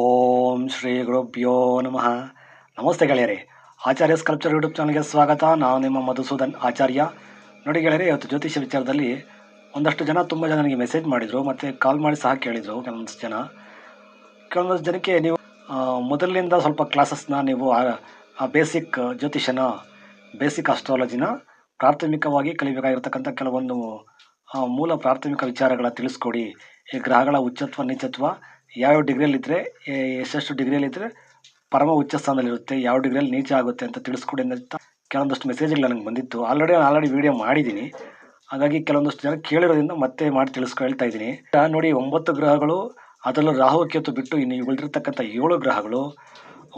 ಓಂ ಶ್ರೀ ಗುರುಭ್ಯೋ ನಮಃ. ನಮಸ್ತೆ ಗೆಳೆಯರೇ, ಆಚಾರ್ಯ ಸ್ಕಲ್ಪ್ಚರ್ ಯೂಟ್ಯೂಬ್ ಚಾನಲ್ಗೆ ಸ್ವಾಗತ. ನಾನು ನಿಮ್ಮ ಮಧುಸೂದನ್ ಆಚಾರ್ಯ. ನೋಡಿ ಗೆಳೆಯರೇ, ಇವತ್ತು ಜ್ಯೋತಿಷ್ಯ ವಿಚಾರದಲ್ಲಿ ಒಂದಷ್ಟು ಜನ, ತುಂಬ ಜನ ನನಗೆ ಮೆಸೇಜ್ ಮಾಡಿದರು, ಮತ್ತು ಕಾಲ್ ಮಾಡಿ ಸಹ ಕೇಳಿದರು ಕೆಲವೊಂದಷ್ಟು ಜನ. ಕೆಲವೊಂದಷ್ಟು ಜನಕ್ಕೆ ನೀವು ಮೊದಲಿನಿಂದ ಸ್ವಲ್ಪ ಕ್ಲಾಸಸ್ನ ನೀವು, ಆ ಬೇಸಿಕ್ ಜ್ಯೋತಿಷನ ಬೇಸಿಕ್ ಅಸ್ಟ್ರಾಲಜಿನ ಪ್ರಾಥಮಿಕವಾಗಿ ಕಲಿಬೇಕಾಗಿರ್ತಕ್ಕಂಥ ಕೆಲವೊಂದು ಮೂಲ ಪ್ರಾಥಮಿಕ ವಿಚಾರಗಳ ತಿಳಿಸ್ಕೊಡಿ. ಈ ಗ್ರಹಗಳ ಉಚ್ಚತ್ವ ನೀಚತ್ವ ಯಾವ್ಯಾವ ಡಿಗ್ರಿಯಲ್ಲಿದ್ದರೆ ಎಷ್ಟೆಷ್ಟು ಡಿಗ್ರಿಯಲ್ಲಿದ್ದರೆ ಪರಮ ಉಚ್ಚ ಸ್ಥಾನದಲ್ಲಿರುತ್ತೆ ಯಾವ ಡಿಗ್ರಿಯಲ್ಲಿ ನೀಚ ಆಗುತ್ತೆ ಅಂತ ತಿಳಿಸ್ಕೊಡಿ ಅಂತ ಕೆಲವೊಂದಷ್ಟು ಮೆಸೇಜ್ಗಳು ನನಗೆ ಬಂದಿತ್ತು. ಆಲ್ರೆಡಿ ನಾನು ಆಲ್ರೆಡಿ ವೀಡಿಯೋ ಮಾಡಿದ್ದೀನಿ. ಹಾಗಾಗಿ ಕೆಲವೊಂದಷ್ಟು ಜನ ಕೇಳಿರೋದ್ರಿಂದ ಮತ್ತೆ ಮಾಡಿ ತಿಳಿಸ್ಕೊ, ಹೇಳ್ತಾ ಇದ್ದೀನಿ. ನೋಡಿ, ಒಂಬತ್ತು ಗ್ರಹಗಳು, ಅದರಲ್ಲೂ ರಾಹು, ಕೇತು ಬಿಟ್ಟು ಇನ್ನು ಉಳಿದಿರ್ತಕ್ಕಂಥ ಏಳು ಗ್ರಹಗಳು,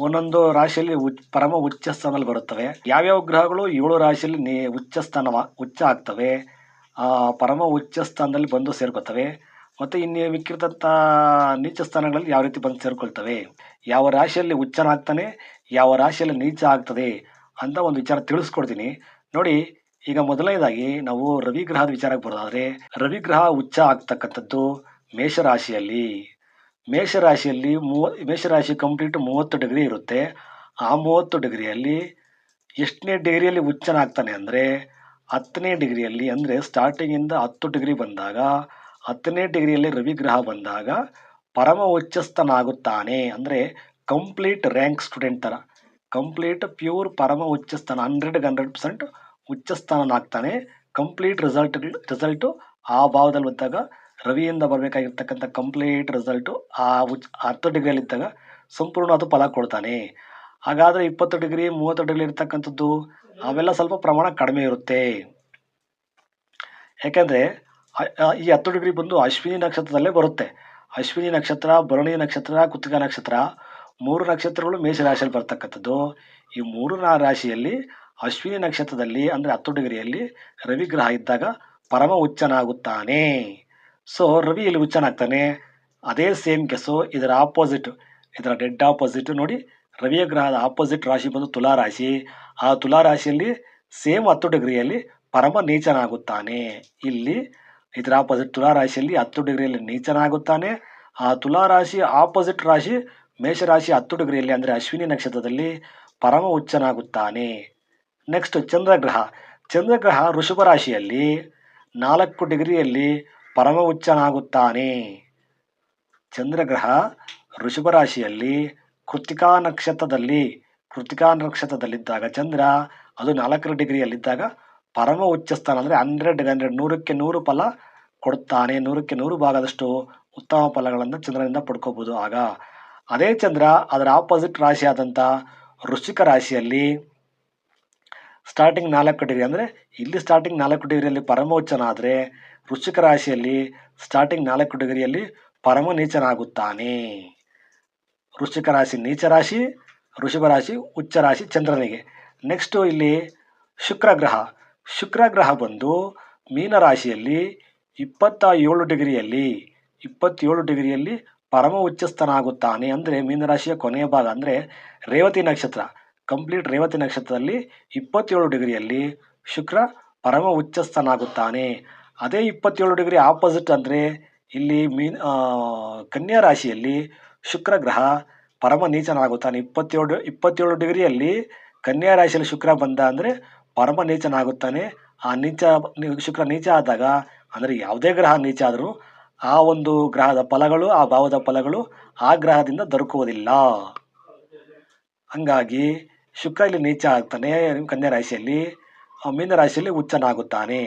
ಒಂದೊಂದು ರಾಶಿಯಲ್ಲಿ ಉಚ್ ಪರಮ ಉಚ್ಚ ಸ್ಥಾನದಲ್ಲಿ ಬರುತ್ತವೆ. ಯಾವ್ಯಾವ ಗ್ರಹಗಳು ಏಳು ರಾಶಿಯಲ್ಲಿ ಉಚ್ಚ ಸ್ಥಾನವ, ಉಚ್ಚ ಆಗ್ತವೆ ಪರಮ ಉಚ್ಚ ಸ್ಥಾನದಲ್ಲಿ ಬಂದು ಸೇರ್ಕೊತವೆ. ಮತ್ತು ಇನ್ನು ಮಿಕ್ಕಿರ್ತಂಥ ನೀಚ ಸ್ಥಾನಗಳಲ್ಲಿ ಯಾವ ರೀತಿ ಬಂದು ಸೇರಿಕೊಳ್ತವೆ? ಯಾವ ರಾಶಿಯಲ್ಲಿ ಉಚ್ಚನಾಗ್ತಾನೆ ಯಾವ ರಾಶಿಯಲ್ಲಿ ನೀಚ ಆಗ್ತದೆ ಅಂತ ಒಂದು ವಿಚಾರ ತಿಳಿಸ್ಕೊಡ್ತೀನಿ. ನೋಡಿ, ಈಗ ಮೊದಲನೇದಾಗಿ ನಾವು ರವಿ ಗ್ರಹದ ವಿಚಾರಕ್ಕೆ ಬರೋದಾದರೆ ರವಿ ಗ್ರಹ ಉಚ್ಚ ಆಗ್ತಕ್ಕಂಥದ್ದು ಮೇಷರಾಶಿಯಲ್ಲಿ. ಮೇಷರಾಶಿಯಲ್ಲಿ ಮೂವ, ಮೇಷರಾಶಿ ಕಂಪ್ಲೀಟ್ ಮೂವತ್ತು ಡಿಗ್ರಿ ಇರುತ್ತೆ. ಆ ಮೂವತ್ತು ಡಿಗ್ರಿಯಲ್ಲಿ ಎಷ್ಟನೇ ಡಿಗ್ರಿಯಲ್ಲಿ ಉಚ್ಚನಾಗ್ತಾನೆ ಅಂದರೆ, ಹತ್ತನೇ ಡಿಗ್ರಿಯಲ್ಲಿ ಅಂದರೆ ಸ್ಟಾರ್ಟಿಂಗಿಂದ ಹತ್ತು ಡಿಗ್ರಿ ಬಂದಾಗ ಹತ್ತನೇ ಡಿಗ್ರಿಯಲ್ಲಿ ರವಿಗ್ರಹ ಬಂದಾಗ ಪರಮ ಉಚ್ಚಸ್ಥನಾಗುತ್ತಾನೆ ಅಂದರೆ ಕಂಪ್ಲೀಟ್ ರ್ಯಾಂಕ್ ಸ್ಟೂಡೆಂಟ್ ಥರ ಕಂಪ್ಲೀಟ್ ಪ್ಯೂರ್ ಪರಮ ಉಚ್ಚಸ್ಥಾನ ಹಂಡ್ರೆಡ್ಗೆ ಹಂಡ್ರೆಡ್ ಪರ್ಸೆಂಟ್ ಉಚ್ಚಸ್ಥಾನನಾಗ್ತಾನೆ ಕಂಪ್ಲೀಟ್ ರಿಸಲ್ಟ್ ರಿಸಲ್ಟು ಆ ಭಾವದಲ್ಲಿ ಬಂದಾಗ ರವಿಯಿಂದ ಬರಬೇಕಾಗಿರ್ತಕ್ಕಂಥ ಕಂಪ್ಲೀಟ್ ರಿಸಲ್ಟು ಆ ಉಚ್ ಹತ್ತು ಡಿಗ್ರಿಯಲ್ಲಿದ್ದಾಗ ಸಂಪೂರ್ಣ ಅದು ಫಲ ಕೊಡ್ತಾನೆ. ಹಾಗಾದರೆ ಇಪ್ಪತ್ತು ಡಿಗ್ರಿ, ಮೂವತ್ತು ಡಿಗ್ರಿ ಇರ್ತಕ್ಕಂಥದ್ದು, ಅವೆಲ್ಲ ಸ್ವಲ್ಪ ಪ್ರಮಾಣ ಕಡಿಮೆ ಇರುತ್ತೆ. ಯಾಕೆಂದರೆ ಈ ಹತ್ತು ಡಿಗ್ರಿ ಬಂದು ಅಶ್ವಿನಿ ನಕ್ಷತ್ರದಲ್ಲೇ ಬರುತ್ತೆ. ಅಶ್ವಿನಿ ನಕ್ಷತ್ರ, ಭರಣಿ ನಕ್ಷತ್ರ, ಕೃತಿಕ ನಕ್ಷತ್ರ, ಮೂರು ನಕ್ಷತ್ರಗಳು ಮೇಷರಾಶಿಯಲ್ಲಿ ಬರ್ತಕ್ಕಂಥದ್ದು. ಈ ಮೂರು ರಾಶಿಯಲ್ಲಿ ಅಶ್ವಿನಿ ನಕ್ಷತ್ರದಲ್ಲಿ ಅಂದರೆ ಹತ್ತು ಡಿಗ್ರಿಯಲ್ಲಿ ರವಿಗ್ರಹ ಇದ್ದಾಗ ಪರಮ ಉಚ್ಚನಾಗುತ್ತಾನೆ ಸೊ ರವಿ ಇಲ್ಲಿ ಉಚ್ಚನಾಗ್ತಾನೆ ಅದೇ ಸೇಮ್ ಕೆಸು ಇದರ ಆಪೋಸಿಟ್ ಇದರ ಡೆಡ್ ಆಪೋಸಿಟ್ ನೋಡಿ ರವಿಯ ಗ್ರಹದ ಆಪೋಸಿಟ್ ರಾಶಿ ಬಂದು ತುಲಾ ರಾಶಿ. ಆ ತುಲಾ ರಾಶಿಯಲ್ಲಿ ಸೇಮ್ ಹತ್ತು ಡಿಗ್ರಿಯಲ್ಲಿ ಪರಮ ನೀಚನಾಗುತ್ತಾನೆ. ಇಲ್ಲಿ ಇದರ ಆಪೋಸಿಟ್ ತುಲಾ ರಾಶಿಯಲ್ಲಿ ಹತ್ತು ಡಿಗ್ರಿಯಲ್ಲಿ ನೀಚನಾಗುತ್ತಾನೆ. ಆ ತುಲಾ ರಾಶಿ ಆಪೋಸಿಟ್ ರಾಶಿ ಮೇಷರಾಶಿ ಹತ್ತು ಡಿಗ್ರಿಯಲ್ಲಿ ಅಂದರೆ ಅಶ್ವಿನಿ ನಕ್ಷತ್ರದಲ್ಲಿ ಪರಮ ಉಚ್ಚನಾಗುತ್ತಾನೆ ನೆಕ್ಸ್ಟ್ ಚಂದ್ರಗ್ರಹ. ಚಂದ್ರಗ್ರಹ ಋಷಭ ರಾಶಿಯಲ್ಲಿ ನಾಲ್ಕು ಡಿಗ್ರಿಯಲ್ಲಿ ಪರಮ ಉಚ್ಚನಾಗುತ್ತಾನೆ ಚಂದ್ರಗ್ರಹ ಋಷಭ ರಾಶಿಯಲ್ಲಿ ಕೃತಿಕಾ ನಕ್ಷತ್ರದಲ್ಲಿ ಕೃತಿಕಾ ನಕ್ಷತ್ರದಲ್ಲಿದ್ದಾಗ ಚಂದ್ರ, ಅದು ನಾಲ್ಕರ ಡಿಗ್ರಿಯಲ್ಲಿದ್ದಾಗ ಪರಮ ಉಚ್ಚ ಸ್ಥಾನ ಅಂದರೆ ಹಂಡ್ರೆಡ್ ಹಂಡ್ರೆಡ್, ನೂರಕ್ಕೆ ನೂರು ಫಲ ಕೊಡುತ್ತಾನೆ ನೂರಕ್ಕೆ ನೂರು ಭಾಗದಷ್ಟು ಉತ್ತಮ ಫಲಗಳನ್ನು ಚಂದ್ರನಿಂದ ಪಡ್ಕೋಬೋದು ಆಗ. ಅದೇ ಚಂದ್ರ ಅದರ ಆಪೋಸಿಟ್ ರಾಶಿ ಆದಂಥ ವೃಶ್ಚಿಕ ರಾಶಿಯಲ್ಲಿ ಸ್ಟಾರ್ಟಿಂಗ್ ನಾಲ್ಕು ಡಿಗ್ರಿ ಅಂದರೆ ಇಲ್ಲಿ ಸ್ಟಾರ್ಟಿಂಗ್ ನಾಲ್ಕು ಡಿಗ್ರಿಯಲ್ಲಿ ಪರಮ ಉಚ್ಚನಾದರೆ ವೃಶ್ಚಿಕ ರಾಶಿಯಲ್ಲಿ ಸ್ಟಾರ್ಟಿಂಗ್ ನಾಲ್ಕು ಡಿಗ್ರಿಯಲ್ಲಿ ಪರಮ ನೀಚನಾಗುತ್ತಾನೆ. ವೃಶ್ಚಿಕ ರಾಶಿ ನೀಚ ರಾಶಿ, ವೃಷಭ ರಾಶಿ, ಉಚ್ಚ ರಾಶಿ ಚಂದ್ರನಿಗೆ. ನೆಕ್ಸ್ಟು ಇಲ್ಲಿ ಶುಕ್ರ ಗ್ರಹ. ಶುಕ್ರ ಗ್ರಹ ಬಂದು ಮೀನ ರಾಶಿಯಲ್ಲಿ ಇಪ್ಪತ್ತ ಏಳು ಡಿಗ್ರಿಯಲ್ಲಿ, ಇಪ್ಪತ್ತೇಳು ಡಿಗ್ರಿಯಲ್ಲಿ ಪರಮ ಉಚ್ಚಸ್ಥನಾಗುತ್ತಾನೆ ಅಂದರೆ ಮೀನರಾಶಿಯ ಕೊನೆಯ ಭಾಗ ಅಂದರೆ ರೇವತಿ ನಕ್ಷತ್ರ. ಕಂಪ್ಲೀಟ್ ರೇವತಿ ನಕ್ಷತ್ರದಲ್ಲಿ ಇಪ್ಪತ್ತೇಳು ಡಿಗ್ರಿಯಲ್ಲಿ ಶುಕ್ರ ಪರಮ ಉಚ್ಚಸ್ಥನಾಗುತ್ತಾನೆ. ಅದೇ ಇಪ್ಪತ್ತೇಳು ಡಿಗ್ರಿ ಆಪೋಸಿಟ್ ಅಂದರೆ ಇಲ್ಲಿ ಮೀನ್ ಕನ್ಯಾ ರಾಶಿಯಲ್ಲಿ ಶುಕ್ರ ಗ್ರಹ ಪರಮ ನೀಚನಾಗುತ್ತಾನೆ. ಇಪ್ಪತ್ತೇಳು ಇಪ್ಪತ್ತೇಳು ಡಿಗ್ರಿಯಲ್ಲಿ ಕನ್ಯಾ ರಾಶಿಯಲ್ಲಿ ಶುಕ್ರ ಬಂದ ಅಂದರೆ ಪರಮ ನೀಚನಾಗುತ್ತಾನೆ. ಆ ನೀಚ ಶುಕ್ರ ನೀಚ ಆದಾಗ, ಅಂದರೆ ಯಾವುದೇ ಗ್ರಹ ನೀಚ ಆದರೂ, ಆ ಒಂದು ಗ್ರಹದ ಫಲಗಳು, ಆ ಭಾವದ ಫಲಗಳು ಆ ಗ್ರಹದಿಂದ ದೊರಕುವುದಿಲ್ಲ. ಹಂಗಾಗಿ ಶುಕ್ರ ಇಲ್ಲಿ ನೀಚ ಆಗ್ತಾನೆ ಕನ್ಯಾ ರಾಶಿಯಲ್ಲಿ. ಆ ಮೀನ ರಾಶಿಯಲ್ಲಿ ಉಚ್ಚನಾಗುತ್ತಾನೆ.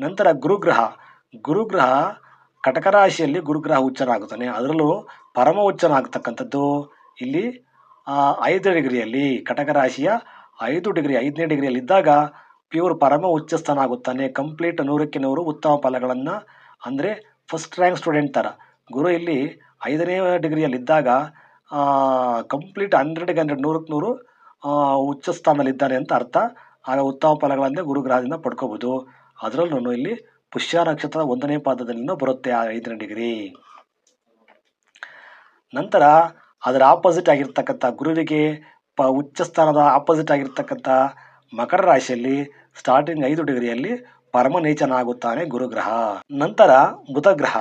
ನಂತರ ಗುರುಗ್ರಹ. ಗುರುಗ್ರಹ ಕಟಕ ರಾಶಿಯಲ್ಲಿ ಗುರುಗ್ರಹ ಉಚ್ಚನಾಗುತ್ತಾನೆ. ಅದರಲ್ಲೂ ಪರಮ ಉಚ್ಚನಾಗ್ತಕ್ಕಂಥದ್ದು ಇಲ್ಲಿ ಐದು ಡಿಗ್ರಿಯಲ್ಲಿ ಕಟಕ ರಾಶಿಯ ಐದು ಡಿಗ್ರಿ, ಐದನೇ ಡಿಗ್ರಿಯಲ್ಲಿ ಇದ್ದಾಗ ಪ್ಯೂರ್ ಪರಮ ಉಚ್ಚಸ್ಥನಾಗುತ್ತಾನೆ. ಕಂಪ್ಲೀಟ್ ನೂರಕ್ಕೆ ನೂರು ಉತ್ತಮ ಫಲಗಳನ್ನು, ಅಂದರೆ ಫಸ್ಟ್ ರ್ಯಾಂಕ್ ಸ್ಟೂಡೆಂಟ್ ಥರ ಗುರು ಇಲ್ಲಿ ಐದನೇ ಡಿಗ್ರಿಯಲ್ಲಿದ್ದಾಗ ಕಂಪ್ಲೀಟ್ ಹಂಡ್ರೆಡ್ಗೆ ಹಂಡ್ರೆಡ್ ನೂರಕ್ಕೆ ನೂರು ಉಚ್ಚ ಸ್ಥಾನದಲ್ಲಿದ್ದಾನೆ ಅಂತ ಅರ್ಥ. ಆಗ ಉತ್ತಮ ಫಲಗಳನ್ನೇ ಗುರುಗ್ರಹದಿಂದ ಪಡ್ಕೋಬೋದು. ಅದರಲ್ಲೂ ಇಲ್ಲಿ ಪುಷ್ಯ ನಕ್ಷತ್ರ ಒಂದನೇ ಪಾದದಲ್ಲಿನೂ ಬರುತ್ತೆ ಆ ಐದನೇ ಡಿಗ್ರಿ. ನಂತರ ಅದರ ಆಪೋಸಿಟ್ ಆಗಿರ್ತಕ್ಕಂಥ ಗುರುವಿಗೆ ಪ ಉಚ್ಚ ಸ್ಥಾನದ ಆಪೋಸಿಟ್ ಆಗಿರ್ತಕ್ಕಂಥ ಮಕರ ರಾಶಿಯಲ್ಲಿ ಸ್ಟಾರ್ಟಿಂಗ್ ಐದು ಡಿಗ್ರಿಯಲ್ಲಿ ಪರಮ ನೀಚನಾಗುತ್ತಾನೆ ಗುರುಗ್ರಹ. ನಂತರ ಬುಧಗ್ರಹ.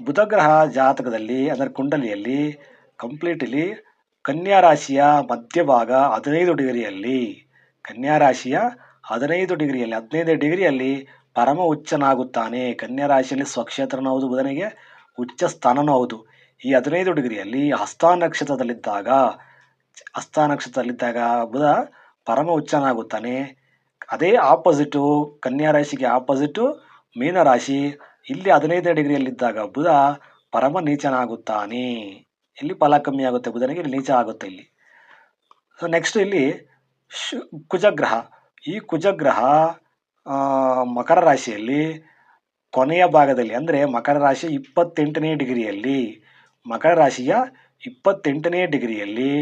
ಬುಧಗ್ರಹ ಜಾತಕದಲ್ಲಿ ಅಂದರೆ ಕುಂಡಲಿಯಲ್ಲಿ ಕಂಪ್ಲೀಟ್ಲಿ ಕನ್ಯಾ ರಾಶಿಯ ಮಧ್ಯಭಾಗ ಹದಿನೈದು ಡಿಗ್ರಿಯಲ್ಲಿ. ಕನ್ಯಾ ರಾಶಿಯ ಹದಿನೈದು ಡಿಗ್ರಿಯಲ್ಲಿ ಹದಿನೈದು ಡಿಗ್ರಿಯಲ್ಲಿ ಪರಮ ಉಚ್ಚನಾಗುತ್ತಾನೆ. ಕನ್ಯಾ ರಾಶಿಯಲ್ಲಿ ಸ್ವಕ್ಷೇತ್ರನೂ ಹೌದು, ಬುಧನಿಗೆ ಉಚ್ಚ ಸ್ಥಾನನೂ ಹೌದು. ಈ ಹದಿನೈದು ಡಿಗ್ರಿಯಲ್ಲಿ ಹಸ್ತ ನಕ್ಷತ್ರದಲ್ಲಿದ್ದಾಗ ಹಸ್ತ ನಕ್ಷತ್ರದಲ್ಲಿದ್ದಾಗ ಬುಧ ಪರಮ ಉಚ್ಚನಾಗುತ್ತಾನೆ. ಅದೇ ಆಪೋಸಿಟು ಕನ್ಯಾ ರಾಶಿಗೆ ಆಪೋಸಿಟು ಮೀನರಾಶಿ ಇಲ್ಲಿ ಹದಿನೈದನೇ ಡಿಗ್ರಿಯಲ್ಲಿದ್ದಾಗ ಬುಧ ಪರಮ ನೀಚನಾಗುತ್ತಾನೆ. ಇಲ್ಲಿ ಫಲ ಕಮ್ಮಿ ಆಗುತ್ತೆ ಬುಧನಿಗೆ, ಇಲ್ಲಿ ನೀಚ ಆಗುತ್ತೆ ಇಲ್ಲಿ. ಸೊ ನೆಕ್ಸ್ಟ್ ಇಲ್ಲಿ ಶು, ಕುಜಗ್ರಹ. ಈ ಕುಜಗ್ರಹ ಮಕರ ರಾಶಿಯಲ್ಲಿ ಕೊನೆಯ ಭಾಗದಲ್ಲಿ, ಅಂದರೆ ಮಕರ ರಾಶಿ ಇಪ್ಪತ್ತೆಂಟನೇ ಡಿಗ್ರಿಯಲ್ಲಿ, ಮಕರ ರಾಶಿಯ ಇಪ್ಪತ್ತೆಂಟನೇ ಡಿಗ್ರಿಯಲ್ಲಿ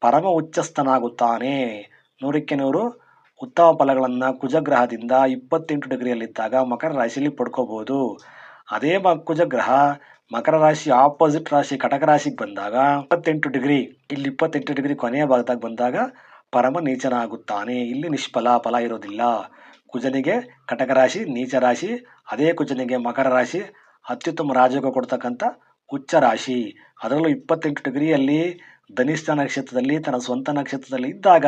ಪರಮ ಉಚ್ಚಸ್ಥನಾಗುತ್ತಾನೆ. ನೂರಕ್ಕೆ ನೂರು ಉತ್ತಮ ಫಲಗಳನ್ನು ಕುಜಗ್ರಹದಿಂದ ಇಪ್ಪತ್ತೆಂಟು ಡಿಗ್ರಿಯಲ್ಲಿದ್ದಾಗ ಮಕರ ರಾಶಿಯಲ್ಲಿ ಪಡ್ಕೋಬಹುದು. ಅದೇ ಮ, ಕುಜಗ್ರಹ ಮಕರ ರಾಶಿ ಆಪೋಸಿಟ್ ರಾಶಿ, ಕಟಕ ರಾಶಿಗೆ ಬಂದಾಗ ಇಪ್ಪತ್ತೆಂಟು ಡಿಗ್ರಿ, ಇಲ್ಲಿ ಇಪ್ಪತ್ತೆಂಟು ಡಿಗ್ರಿ ಕೊನೆಯ ಭಾಗದಾಗ ಬಂದಾಗ ಪರಮ ನೀಚನಾಗುತ್ತಾನೆ. ಇಲ್ಲಿ ನಿಷ್ಫಲ ಫಲ ಇರೋದಿಲ್ಲ. ಕುಜನಿಗೆ ಕಟಕ ರಾಶಿ, ನೀಚ ರಾಶಿ, ಅದೇ ಕುಜನಿಗೆ ಮಕರ ರಾಶಿ, ಅತ್ಯುತ್ತಮ ರಾಜಕ ಕೊಡ್ತಕ್ಕಂಥ ಉಚ್ಚ ರಾಶಿ. ಅದರಲ್ಲೂ ಇಪ್ಪತ್ತೆಂಟು ಡಿಗ್ರಿಯಲ್ಲಿ ಧನಿಷ್ಠ ನಕ್ಷತ್ರದಲ್ಲಿ ತನ್ನ ಸ್ವಂತ ನಕ್ಷತ್ರದಲ್ಲಿ ಇದ್ದಾಗ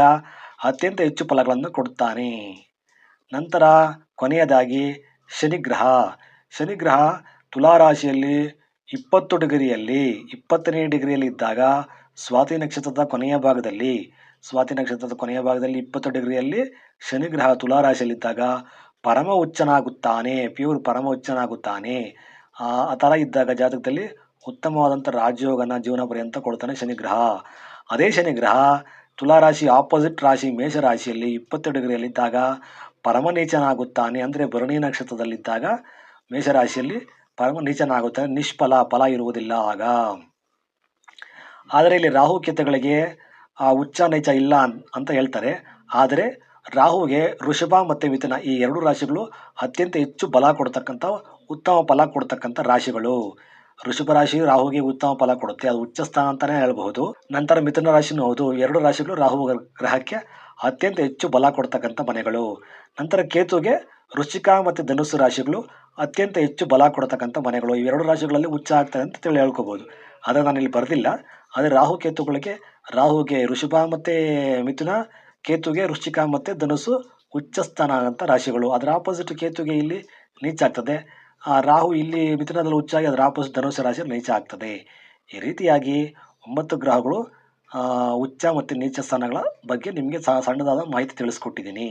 ಅತ್ಯಂತ ಹೆಚ್ಚು ಫಲಗಳನ್ನು ಕೊಡುತ್ತಾನೆ. ನಂತರ ಕೊನೆಯದಾಗಿ ಶನಿಗ್ರಹ. ಶನಿಗ್ರಹ ತುಲಾರಾಶಿಯಲ್ಲಿ ಇಪ್ಪತ್ತು ಡಿಗ್ರಿಯಲ್ಲಿ, ಇಪ್ಪತ್ತನೇ ಡಿಗ್ರಿಯಲ್ಲಿ ಇದ್ದಾಗ ಸ್ವಾತಿ ನಕ್ಷತ್ರದ ಕೊನೆಯ ಭಾಗದಲ್ಲಿ, ಸ್ವಾತಿ ನಕ್ಷತ್ರದ ಕೊನೆಯ ಭಾಗದಲ್ಲಿ ಇಪ್ಪತ್ತು ಡಿಗ್ರಿಯಲ್ಲಿ ಶನಿಗ್ರಹ ತುಲಾರಾಶಿಯಲ್ಲಿದ್ದಾಗ ಪರಮ ಉಚ್ಚನಾಗುತ್ತಾನೆ ಪ್ಯೂರ್ ಪರಮ ಉಚ್ಚನಾಗುತ್ತಾನೆ ಆ ಥರ ಇದ್ದಾಗ ಜಾತಕದಲ್ಲಿ ಉತ್ತಮವಾದಂಥ ರಾಜಯೋಗನ ಜೀವನ ಪರ್ಯಂತ ಕೊಡ್ತಾನೆ ಶನಿಗ್ರಹ. ಅದೇ ಶನಿಗ್ರಹ ತುಲಾರಾಶಿ ಆಪೋಸಿಟ್ ರಾಶಿ ಮೇಷ ರಾಶಿಯಲ್ಲಿ ಇಪ್ಪತ್ತು ಡಿಗ್ರಿಯಲ್ಲಿದ್ದಾಗ ಪರಮ ನೀಚನಾಗುತ್ತಾನೆ ಅಂದರೆ ಭರಣಿ ನಕ್ಷತ್ರದಲ್ಲಿದ್ದಾಗ ಮೇಷರಾಶಿಯಲ್ಲಿ ಪರಮ ನೀಚನಾಗುತ್ತಾನೆ ನಿಷ್ಫಲ ಫಲ ಇರುವುದಿಲ್ಲ ಆಗ. ಆದರೆ ಇಲ್ಲಿ ರಾಹು ಕೆತ್ತಗಳಿಗೆ ಆ ಉಚ್ಚ ನೀಚ ಇಲ್ಲ ಅಂತ ಹೇಳ್ತಾರೆ. ಆದರೆ ರಾಹುಗೆ ವೃಷಭ ಮತ್ತು ಮಿಥುನ ಈ ಎರಡು ರಾಶಿಗಳು ಅತ್ಯಂತ ಹೆಚ್ಚು ಬಲ ಕೊಡ್ತಕ್ಕಂಥ, ಉತ್ತಮ ಫಲ ಕೊಡ್ತಕ್ಕಂಥ ರಾಶಿಗಳು. ವೃಷಭ ರಾಶಿ ರಾಹುಗೆ ಉತ್ತಮ ಫಲ ಕೊಡುತ್ತೆ. ಅದು ಉಚ್ಚ ಸ್ಥಾನ ಅಂತಾನೆ ಹೇಳಬಹುದು. ನಂತರ ಮಿಥುನ ರಾಶಿನೂ ಹೌದು. ಎರಡು ರಾಶಿಗಳು ರಾಹು ಗ್ರಹಕ್ಕೆ ಅತ್ಯಂತ ಹೆಚ್ಚು ಬಲ ಕೊಡ್ತಕ್ಕಂಥ ಮನೆಗಳು. ನಂತರ ಕೇತುಗೆ ವೃಶ್ಚಿಕ ಮತ್ತು ಧನುಸ್ಸು ರಾಶಿಗಳು ಅತ್ಯಂತ ಹೆಚ್ಚು ಬಲ ಕೊಡ್ತಕ್ಕಂಥ ಮನೆಗಳು. ಇವೆರಡು ರಾಶಿಗಳಲ್ಲಿ ಉಚ್ಚ ಆಗ್ತದೆ ಅಂತ ತಿಳಿ ಹೇಳ್ಕೋಬಹುದು ಆದರೆ ನಾನು ಇಲ್ಲಿ ಬರೆದಿಲ್ಲ. ಆದರೆ ರಾಹು ಕೇತುಗಳಿಗೆ ರಾಹುಗೆ ಋಷಭ ಮತ್ತು ಮಿಥುನ, ಕೇತುಗೆ ವೃಶ್ಚಿಕ ಮತ್ತು ಧನುಸ್ಸು ಉಚ್ಚ ಸ್ಥಾನ ಅಂತ ರಾಶಿಗಳು. ಅದರ ಆಪೋಸಿಟ್ ಕೇತುಗೆ ಇಲ್ಲಿ ನೀಚ ಆಗ್ತದೆ. ಆ ರಾಹು ಇಲ್ಲಿ ಮಿಥುನದಲ್ಲಿ ಹುಚ್ಚಾಗಿ ಅದರ ಆಪೋಸಿಟ್ ಧನುಸ್ಸು ರಾಶಿ ನೀಚ ಆಗ್ತದೆ. ಈ ರೀತಿಯಾಗಿ ಒಂಬತ್ತು ಗ್ರಹಗಳು ಉಚ್ಚ ಮತ್ತು ನೀಚ ಸ್ಥಾನಗಳ ಬಗ್ಗೆ ನಿಮಗೆ ಸಣ್ಣದಾದ ಮಾಹಿತಿ ತಿಳಿಸ್ಕೊಟ್ಟಿದ್ದೀನಿ.